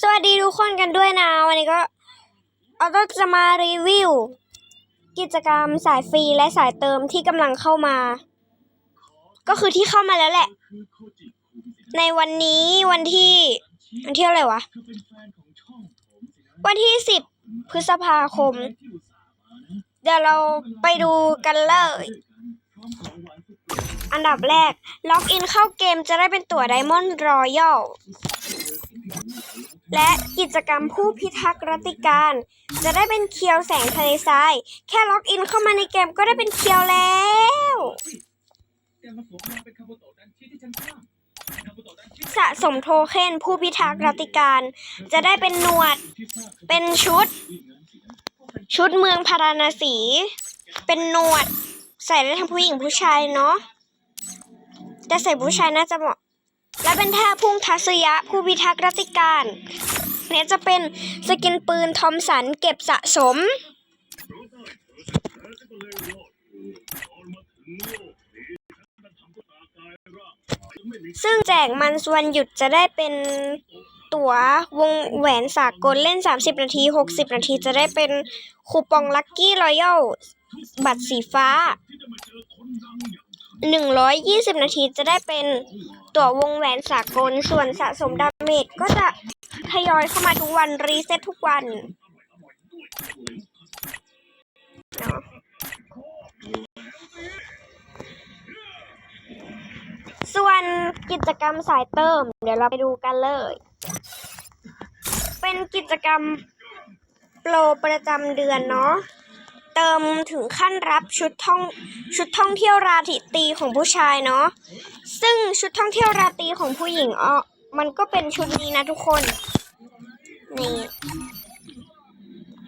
สวัสดีทุกคนกันด้วยนะ วันนี้ก็เราก็จะมารีวิว กิจกรรมสายฟรีและสายเติมที่กำลังเข้ามา ก็คือที่เข้ามาแล้วแหละ ในวันนี้วันที่วันที่อะไรวะ วันที่สิบพฤษภาคม เดี๋ยวเราไปดูกันเลย อันดับแรก ล็อกอินเข้าเกมจะได้เป็นตั๋วไดมอนด์รอยัล และกิจกรรมผู้พิทักษ์รัติการ จะได้เป็นเคียวแสงทะเลทราย แค่ล็อกอินเข้ามาในเกมก็ได้เป็นเคียวแล้วสะสมโทเค็นผู้พิทักษ์รัตติการ จะได้เป็นหนวด เป็นชุด ชุดเมืองพาราณสี เป็นหนวด ใส่ได้ทั้งผู้หญิงผู้ชายเนาะแต่ใส่ผู้ชายน่าจะเหมาะ และเป็นท่าพุ่งทัศยะผู้พิทักษ์รัติการเนี่ยจะเป็นสกินปืนทอมสันเก็บสะสม ซึ่งแจกมันส่วนหยุดจะได้เป็นตั๋ววงแหวนสากลเล่น 30 นาที 60 นาทีจะได้เป็นคูปองลัคกี้รอยัลบัตรสีฟ้า 120 นาทีจะได้เป็น ตั๋ววงแหวนสากล ส่วนสะสมดาเมจก็จะทยอยเข้ามาทุกวัน รีเซ็ตทุกวันเนาะส่วนกิจกรรมสายเติม เดี๋ยวเราไปดูกันเลย เป็นกิจกรรมโปรประจำเดือนเนาะ เติมถึงขั้นรับชุดท่องชุดท่องเที่ยวราตรีตีของผู้ชายเนาะซึ่งชุดท่องเที่ยวราตรีของผู้หญิงอ๋อมันก็เป็นชุดนี้นะทุกคนนี่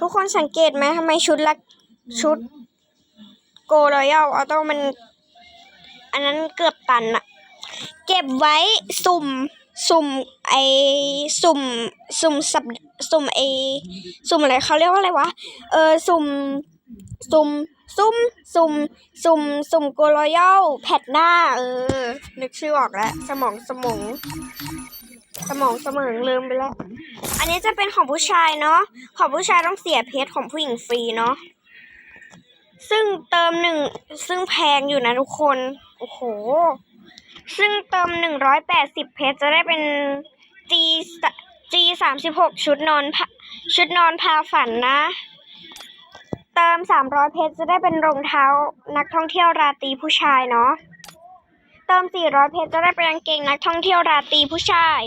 ทุกคนสังเกตไหมทำไมชุดละชุดโกรอยัลออโต้มัน อันนั้นเกือบตันอะเก็บไว้สุ่มสุ่มไอสุ่มสุ่มสับสุ่มไอสุ่มอะไรเขาเรียกว่าอะไรวะเออสุ่ม สุ่มซุ่มสุ่มสุ่มสุ่มโกรอยัลแพทหน้า เออ นึกชื่อออกแล้ว สมองสมอง สมองสมองลืมไปแล้ว อันนี้จะเป็นของผู้ชายเนาะของผู้ชายต้องเสียเพชรของผู้หญิงฟรีเนาะซึ่งเติมหนึ่งซึ่งแพงอยู่นะทุกคน โอ้โห ซึ่งเติมหนึ่งร้อยแปดสิบเพชรจะได้เป็น G G สามสิบหกชุดนอนพาชุดนอนพาฝันนะ เติมสามร้อยเพชรจะได้เป็นรองเท้านักท่องเที่ยวราตรีผู้ชายเนาะ เติมสี่ร้อยเพชรจะได้เป็นกางเกงนักท่องเที่ยวราตรีผู้ชาย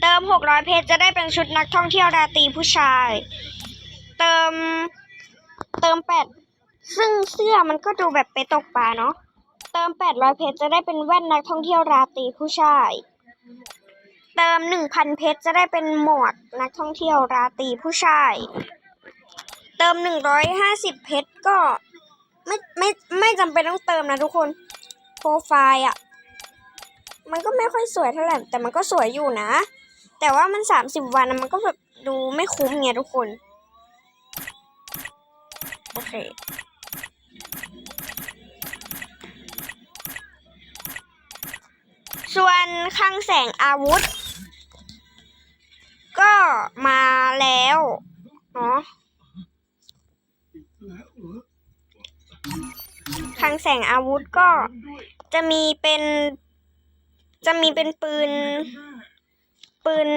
เติมหกร้อยเพชรจะได้เป็นชุดนักท่องเที่ยวราตรีผู้ชาย เติม เติมแปดซึ่งเสื้อมันก็ดูแบบไปตกปลาเนาะ เติมแปดร้อยเพชรจะได้เป็นแว่นนักท่องเที่ยวราตรีผู้ชาย เติมหนึ่งพันเพชรจะได้เป็นหมวกนักท่องเที่ยวราตรีผู้ชาย เติมหนึ่งร้อยห้าสิบเพชรก็ไม่ไม่ไม่จำเป็นต้องเติมนะทุกคนโปรไฟล์อะ มันก็ไม่ค่อยสวยเท่าไหร่แต่มันก็สวยอยู่นะ แต่ว่ามันสามสิบวันมันก็แบบดูไม่คุ้มไงทุกคน โอเคส่วนคลังแสงอาวุธ ก็มาแล้วเนาะ คลังแสงอาวุธก็จะมีเป็น จะมีเป็นปืน ปืน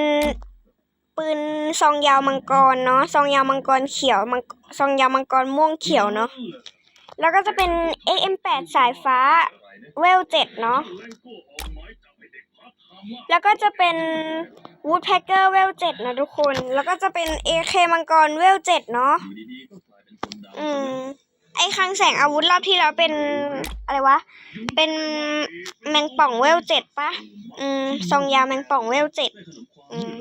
ปืนซองยาวมังกรเนาะซองยาวมังกรเขียวมังซองยาวมังกรม่วงเขียวเนาะแล้วก็จะเป็น AM8 สายฟ้าเวลเจ็ดเนาะแล้วก็จะเป็น Woodpecker เวลเจ็ดนะทุกคน แล้วก็จะเป็น AK มังกรเวลเจ็ดเนาะอืม ไอ้คลังแสงอาวุธรอบที่แล้วเป็นอะไรวะ เป็นแมงป่องเวลเจ็ดปะอืมซองยาวแมงป่องเวลเจ็ดอืม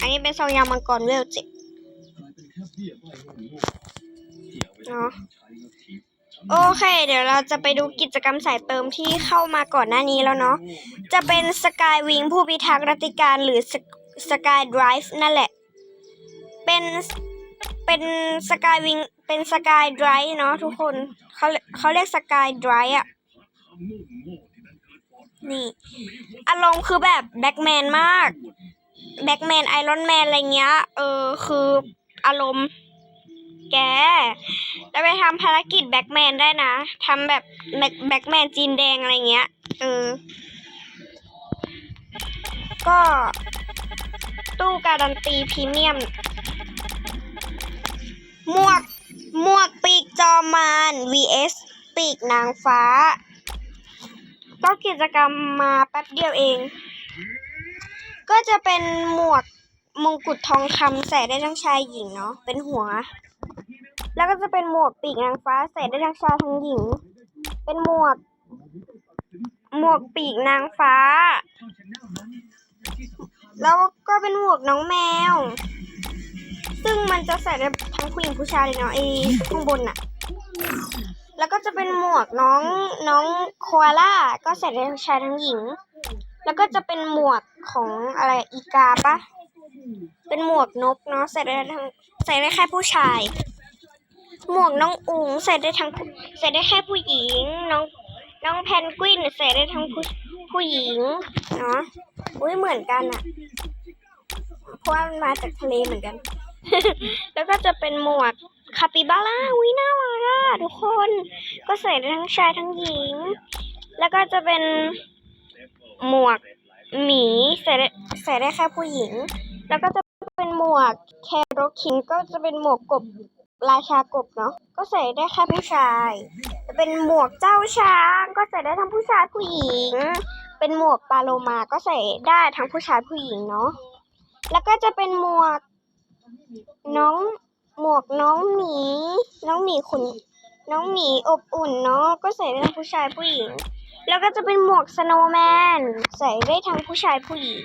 อันนี้เป็นซองยาวมังกรเวลเจ็ดเนาะโอเค เดี๋ยวเราจะไปดูกิจกรรมสายเติมที่เข้ามาก่อนหน้านี้แล้วเนาะ จะเป็นสกายวิงผู้พิทักษ์รัติการหรือสกายดรฟ์นั่นแหละ เป็น เป็นสกายวิงเป็นสกายไดรฟ์เนาะทุกคนเขาเขาเรียกสกายไดรฟ์อะนี่อารมณ์คือแบบแบ็กแมนมากแบ็กแมนไอรอนแมนอะไรเงี้ย เออ คืออารมณ์แก แล้วไปทำภารกิจแบ็กแมนได้นะทำแบบแบ็คแบ็กแมนจีนแดงอะไรเงี้ย เออ ก็ตู้การันตีพรีเมียม หมวก หมวกปีกจอมาน vs ปีกนางฟ้าก็กิจกรรมมาแป๊บเดียวเอง ก็จะเป็นหมวกมงกุฎทองคำใส่ได้ทั้งชายหญิงเนาะ เป็นหัว แล้วก็จะเป็นหมวกปีกนางฟ้าใส่ได้ทั้งชายทั้งหญิง เป็นหมวก หมวกปีกนางฟ้า แล้วก็เป็นหมวกน้องแมว ซึ่งมันจะใส่ได้ทั้งผู้หญิงผู้ชายเลยเนาะไอ้ข้างบนน่ะแล้วก็จะเป็นหมวกน้องน้องโคอาล่าก็ใส่ได้ทั้งชายทั้งหญิง แล้วก็จะเป็นหมวกของอะไรอีกาปะเป็นหมวกนกเนาะใส่ได้ทั้งใส่ได้แค่ผู้ชาย หมวกน้องอุ๋งใส่ได้ทั้งใส่ได้แค่ผู้หญิงน้องน้องแพนกวินใส่ได้ทั้งผู้ผู้หญิงเนาะอุ้ยเหมือนกันอะเพราะว่ามันมาจากทะเลเหมือนกัน แล้วก็จะเป็นหมวกคาปิบาร่าอุ้ยน่ารักอะทุกคน ก็ใส่ได้ทั้งชายทั้งหญิง แล้วก็จะเป็นหมวกหมีใส่ได้ใส่ได้แค่ผู้หญิง แล้วก็จะเป็นหมวกแคโรคิงก็จะเป็นหมวกกบราชากบเนาะก็ใส่ได้แค่ผู้ชายจะเป็นหมวกเจ้าช้างก็ใส่ได้ทั้งผู้ชายผู้หญิง เป็นหมวกปาโลมาก็ใส่ได้ทั้งผู้ชายผู้หญิงเนาะแล้วก็จะเป็นหมวก น้องหมวกน้องหมี น้องหมีขุน น้องหมีอบอุ่นเนาะก็ใส่ได้ทั้งผู้ชายผู้หญิง แล้วก็จะเป็นหมวกสโนว์แมนใส่ได้ทั้งผู้ชายผู้หญิง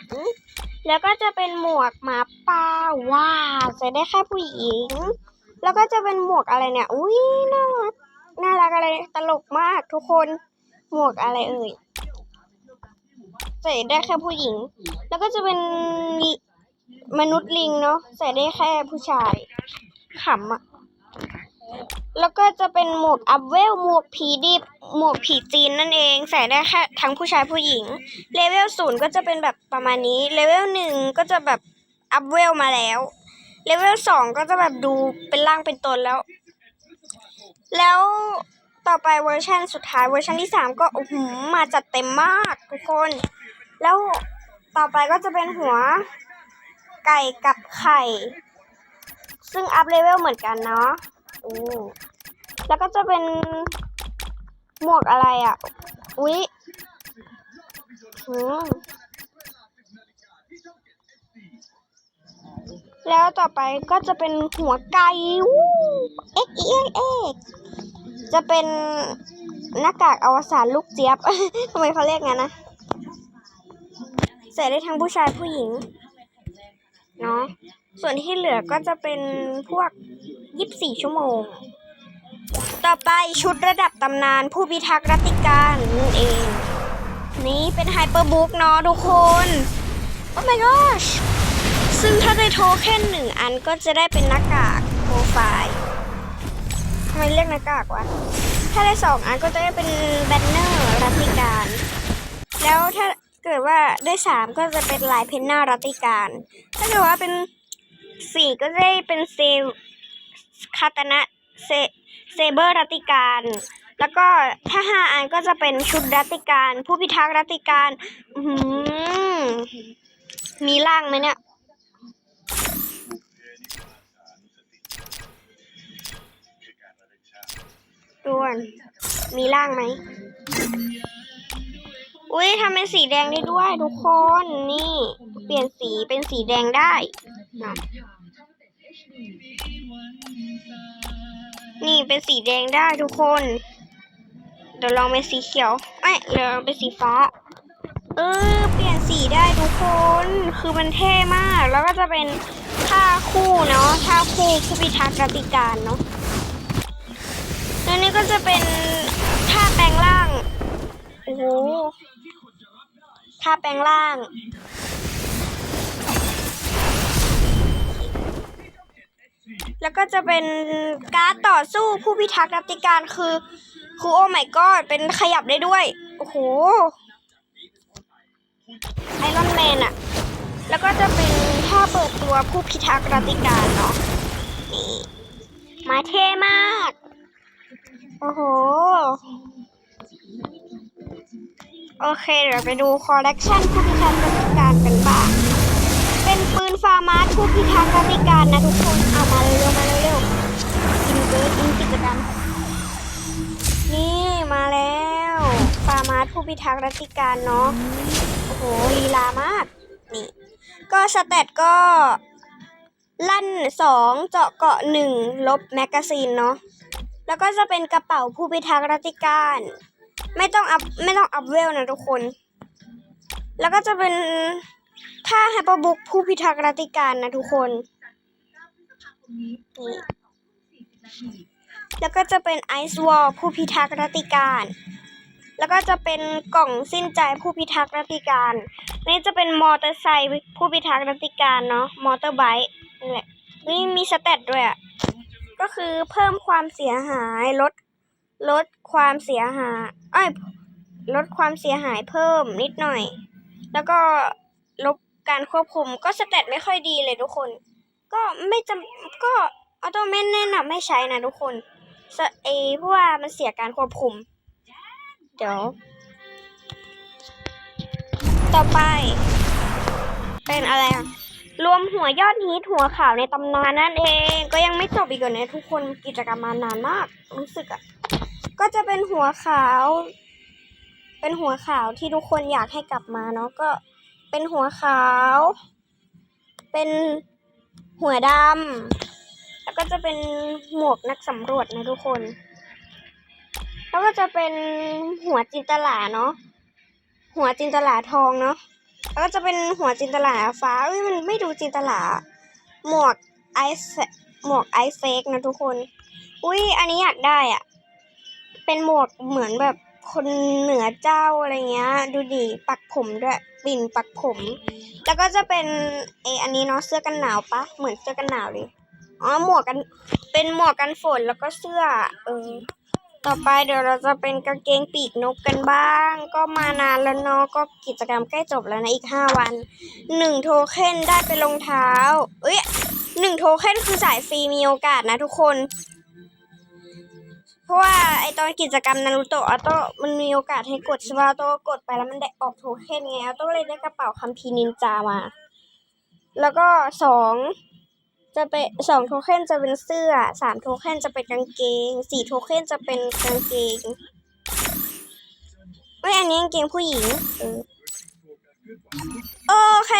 แล้วก็จะเป็นหมวกหมาป่าว้าใส่ได้แค่ผู้หญิง แล้วก็จะเป็นหมวกอะไรเนี่ยอุ้ยน่ารักน่ารักอะไรตลกมากทุกคนหมวกอะไรเอ่ยใส่ได้แค่ผู้หญิง แล้วก็จะเป็น มนุษย์ลิงเนาะใส่ได้แค่ผู้ชายขำอะแล้วก็จะเป็นหมวกอัพเวลหมวกผีดิบหมวกผีจีนนั่นเอง ใส่ได้แค่ทั้งผู้ชายผู้หญิงเลเวลศูนย์ก็จะเป็นแบบประมาณนี้เลเวลหนึ่งก็จะแบบอัพเวลมาแล้วเลเวลสองก็จะแบบดูเป็นร่างเป็นตนแล้ว แล้วต่อไปเวอร์ชันสุดท้ายเวอร์ชันที่สามก็โอ้โหมาจัดเต็มมากทุกคน แล้วต่อไปก็จะเป็นหัว ไก่กับไข่ ซึ่งอัพเลเวลเหมือนกันเนาะอือแล้วก็จะเป็นหมวกอะไรอะ อุ๊ยหืมแล้วต่อไปก็จะเป็นหัวไก่วู้เอ็กเอ็กเอ็กจะเป็นหน้ากากอวสานลูกเจี๊ยบ ทำไมเขาเรียกงั้นนะ ใส่ได้ทั้งผู้ชายผู้หญิง เนาะส่วนที่เหลือก็จะเป็นพวกยี่สิบสี่ชั่วโมง ต่อไปชุดระดับตำนานผู้พิทักษ์รัติการนั่นเอง นี่เป็นไฮเปอร์บุ๊กเนาะทุกคน โอ้ my gosh ซึ่งถ้าได้โทเค็นหนึ่งอันก็จะได้เป็นหน้ากากโปรไฟล์ทำไมเรียกหน้ากากวะ ถ้าได้สองอันก็จะได้เป็นแบนเนอร์รัตติการ แล้วถ้า เกิดว่าได้สามก็จะเป็นลายเพนนารัตติการ ถ้าเกิดว่าเป็นสี่ก็จะได้เป็นเซคาตนะเซเซเบอร์รัตติการ แล้วก็ถ้าห้าอันก็จะเป็นชุดรัตติการ ผู้พิทักษ์รัตติการอื้อหือมีร่างไหมเนี่ยด่วนมีร่างไหม อุ้ยทำเป็นสีแดงได้ด้วยทุกคน นี่ เปลี่ยนสีเป็นสีแดงได้นะนี่เป็นสีแดงได้ทุกคน เดี๋ยวลองเป็นสีเขียวไม่เดี๋ยวลองเป็นสีฟ้าเออเปลี่ยนสีได้ทุกคน คือมันเท่มาก แล้วก็จะเป็นท่าคู่เนาะท่าคู่ผู้พิทักษ์กติการเนาะแล้วนี่ก็จะเป็นท่าแปลงร่าง โอ้โห ท่าแปลงร่าง แล้วก็จะเป็นการ์ดต่อสู้ผู้พิทักษ์รัตติการคือคือโอ้ my god เป็นขยับได้ด้วย โอ้โหไอรอนแมนอะแล้วก็จะเป็นท่าเปิดตัวผู้พิทักษ์รัติการเนาะนี่มาเท่มาก โอ้โห โอเค เดี๋ยวไปดูคอลเลกชันผู้พิทักษ์รัติการกันบ้าง เป็นปืนฟาร์มาสผู้พิทักษ์รัติการนะทุกคน เอามาเร็วๆมาเร็วๆกินเกินกินกิจกรรม นี่มาแล้วฟาร์มาสผู้พิทักษ์รัติการเนาะ โอ้โหลีลามาก นี่ ก็สเตตก็ ลั่นสองเจาะเกาะหนึ่งลบแมกกาซีนเนาะ แล้วก็จะเป็นกระเป๋าผู้พิทักษ์รัติการ ไม่ต้องอัพไม่ต้องอัพเวลนะทุกคน แล้วก็จะเป็นท่าไฮเปอร์บุ๊กผู้พิทักษ์รัติการนะทุกคนนี่แล้วก็จะเป็นไอซ์วอลผู้พิทักษ์รัติการ แล้วก็จะเป็นกล่องสิ้นใจผู้พิทักษ์รัติการ นี่จะเป็นมอเตอร์ไซค์ผู้พิทักษ์รัติการเนาะ มอเตอร์ไบค์นั่นแหละนี่มีสเตตด้วยอะ ก็คือเพิ่มความเสียหายลด ลดความเสียหายเอ้ยลดความเสียหายเพิ่มนิดหน่อย แล้วก็ลบการควบคุมก็สเตตไม่ค่อยดีเลยทุกคน ก็ไม่จำก็ออโต้ไม่แนะนำให้ใช้นะทุกคนเอเพราะว่ามันเสียการควบคุม เดี๋ยว ต่อไป เป็นอะไรอะรวมหัวยอดฮิตหัวข่าวในตำนานนั่นเอง ก็ยังไม่จบอีกเหรอเนี่ยทุกคนกิจกรรมมานานมาก รู้สึกอะ ก็จะเป็นหัวขาว เป็นหัวขาวที่ทุกคนอยากให้กลับมาเนาะก็เป็นหัวขาว เป็นหัวดำแล้วก็จะเป็นหมวกนักสำรวจนะทุกคน แล้วก็จะเป็นหัวจินตลาเนาะหัวจินตลาทองเนาะแล้วก็จะเป็นหัวจินตลาฟ้าเอ้ยมันไม่ดูจินตลา หมวกไอซ์หมวกไอซ์เฟกนะทุกคน อุ้ยอันนี้อยากได้อะ เป็นหมวกเหมือนแบบคนเหนือเจ้าอะไรเงี้ย ดูดีปักผมด้วยปิ่นปักผม แล้วก็จะเป็นเอออันนี้เนาะเสื้อกันหนาวปะเหมือนเสื้อกันหนาวเลยอ๋อหมวกกันเป็นหมวกกันฝนแล้วก็เสื้อเออต่อไปเดี๋ยวเราจะเป็นกางเกงปีกนกกันบ้าง ก็มานานแล้วเนาะก็กิจกรรมใกล้จบแล้วนะอีกห้าวันหนึ่งโทเค็นได้เป็นรองเท้า เอ้ยหนึ่งโทเค็นคือสายฟรีมีโอกาสนะทุกคน ราะว่าไอตอนกิจกรรมนารูโตะออโต้มันมีโอกาสให้กดใช่ป่ะออโต้กดไปแล้วมันได้ออกโทเค็นไงออโต้เลยได้กระเป๋าคัมภีนินจามา แล้วก็สองจะเป็นสองโทเค็นจะเป็นเสื้อสามโทเค็นจะเป็นกางเกงสี่โทเค็นจะเป็นกางเกงเอ้ยอันนี้กางเกงผู้หญิงโอเค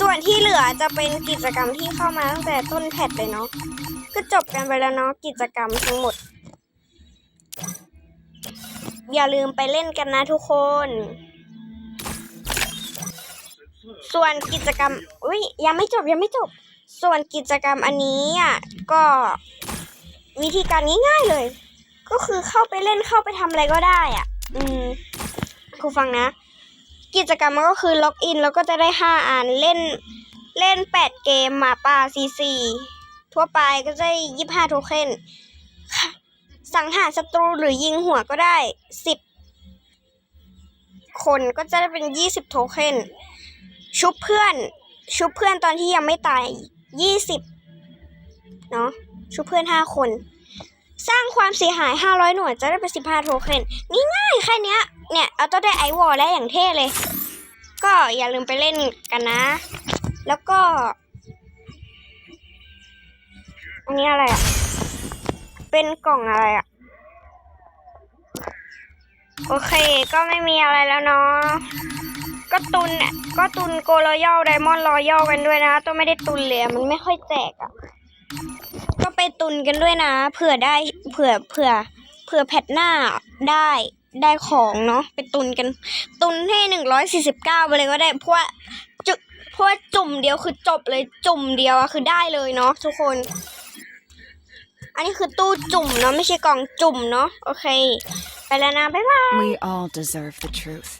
ส่วนที่เหลือจะเป็นกิจกรรมที่เข้ามาตั้งแต่ต้นแพทเลยเนาะก็จบกันไปแล้วเนาะกิจกรรมทั้งหมด อย่าลืมไปเล่นกันนะทุกคน ส่วนกิจกรรม อุ้ยยังไม่จบยังไม่จบ ส่วนกิจกรรมอันนี้อะก็วิธีการง่ายๆเลย ก็คือเข้าไปเล่นเข้าไปทำอะไรก็ได้อะ อืมครูฟังนะ กิจกรรมมันก็คือล็อกอินแล้วก็จะได้ห้าอันเล่นเล่นแปดเกมหมาป่าซีซีทั่วไปก็จะได้ยี่ห้าโทเค็นค่ะ สังหารศัตรูหรือยิงหัวก็ได้สิบคนก็จะได้เป็นยี่สิบโทเค็นชุบเพื่อน ชุบเพื่อนตอนที่ยังไม่ตายยี่สิบเนาะชุบเพื่อนห้าคน สร้างความเสียหายห้าร้อยหน่วยจะได้เป็นสิบห้าโทเค็นง่ายๆแค่เนี้ยเนี่ยเอาตัวได้ไอวอลแล้วอย่างเท่เลย ก็อย่าลืมไปเล่นกันนะ แล้วก็ อันนี้อะไรอะ เป็นกล่องอะไรอะโอเค ก็ไม่มีอะไรแล้วเนาะก็ตุนเน่ก็ตุนโกรอยัลไดมอนด์รอยัลกันด้วยนะตัวไม่ได้ตุนเลยมันไม่ค่อยแจกอะก็ไปตุนกันด้วยนะ เผื่อได้เผื่อเผื่อเผื่อแพทหน้าได้ได้ของเนาะไปตุนกัน ตุนให้หนึ่งร้อยสี่สิบเก้าไปเลยก็ได้เพราะว่าจุเพราะว่าจุ่มเดียวคือจบเลยจุ่มเดียวอะคือได้เลยเนาะทุกคน อันนี้คือตู้จุ่มเนาะไม่ใช่กล่องจุ่มเนาะโอเค ไปแล้วนะ บ๊ายบาย We all deserve the truth.